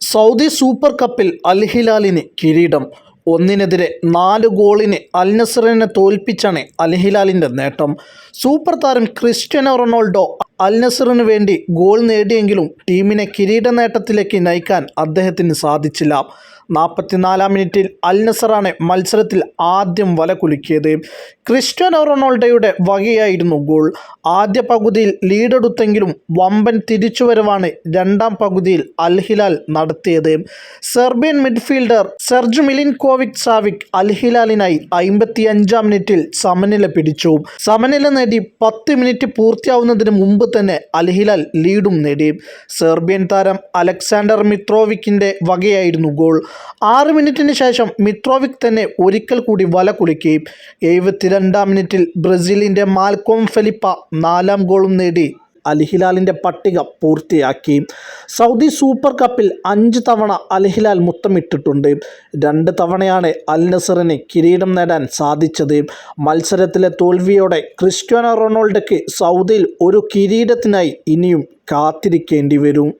Saudi super കപ്പിൽ അൽ ഹിലാലിന് കിരീടം. ഒന്നിനെതിരെ നാല് ഗോളിന് അൽ നസറിനെ തോൽപ്പിച്ചാണ് അൽ ഹിലാലിന്റെ നേട്ടം. സൂപ്പർ താരം ക്രിസ്റ്റ്യനോ റൊണാൾഡോ അൽ നസറിന് വേണ്ടി ഗോൾ നേടിയെങ്കിലും ടീമിനെ കിരീട നേട്ടത്തിലേക്ക് നയിക്കാൻ അദ്ദേഹത്തിന് സാധിച്ചില്ല. നാൽപ്പത്തിനാലാം മിനിറ്റിൽ അൽ നസറാണ് മത്സരത്തിൽ ആദ്യം വല കുലുക്കിയത്. ക്രിസ്റ്റ്യാനോ റൊണാൾഡോയുടെ വകയായിരുന്നു ഗോൾ. ആദ്യ പകുതിയിൽ ലീഡെടുത്തെങ്കിലും വമ്പൻ തിരിച്ചുവരവാണ് രണ്ടാം പകുതിയിൽ അൽ ഹിലാൽ നടത്തിയത്. Serbian midfielder Sergej Milinkovic Savic Al ഹിലാലിനായി അമ്പത്തിയഞ്ചാം മിനിറ്റിൽ സമനില പിടിച്ചു. സമനില നേടി പത്ത് മിനിറ്റ് പൂർത്തിയാവുന്നതിന് മുമ്പ് തന്നെ അൽ ഹിലാൽ ലീഡും നേടി. സെർബിയൻ താരം അലക്സാണ്ടർ മിത്രോവിക്കിന്റെ വകയായിരുന്നു ഗോൾ. ആറ് മിനിറ്റിന് ശേഷം മിത്രോവിക് തന്നെ ഒരിക്കൽ കൂടി വല കുളിക്കുകയും എഴുപത്തിരണ്ടാം മിനിറ്റിൽ ബ്രസീലിന്റെ മാൽക്കോം ഫെലിപ്പ നാലാം ഗോളും നേടി അൽഹിലാലിന്റെ പട്ടിക പൂർത്തിയാക്കി. സൗദി സൂപ്പർ കപ്പിൽ അഞ്ച് തവണ അൽഹിലാൽ മുത്തമിട്ടിട്ടുണ്ട്. രണ്ട് തവണയാണ് അൽ നസറിന് കിരീടം നേടാൻ സാധിച്ചത്. മത്സരത്തിലെ തോൽവിയോടെ ക്രിസ്ത്യാനോ റൊണാൾഡോയ്ക്ക് സൗദിയിൽ ഒരു കിരീടത്തിനായി ഇനിയും കാത്തിരിക്കേണ്ടി വരും.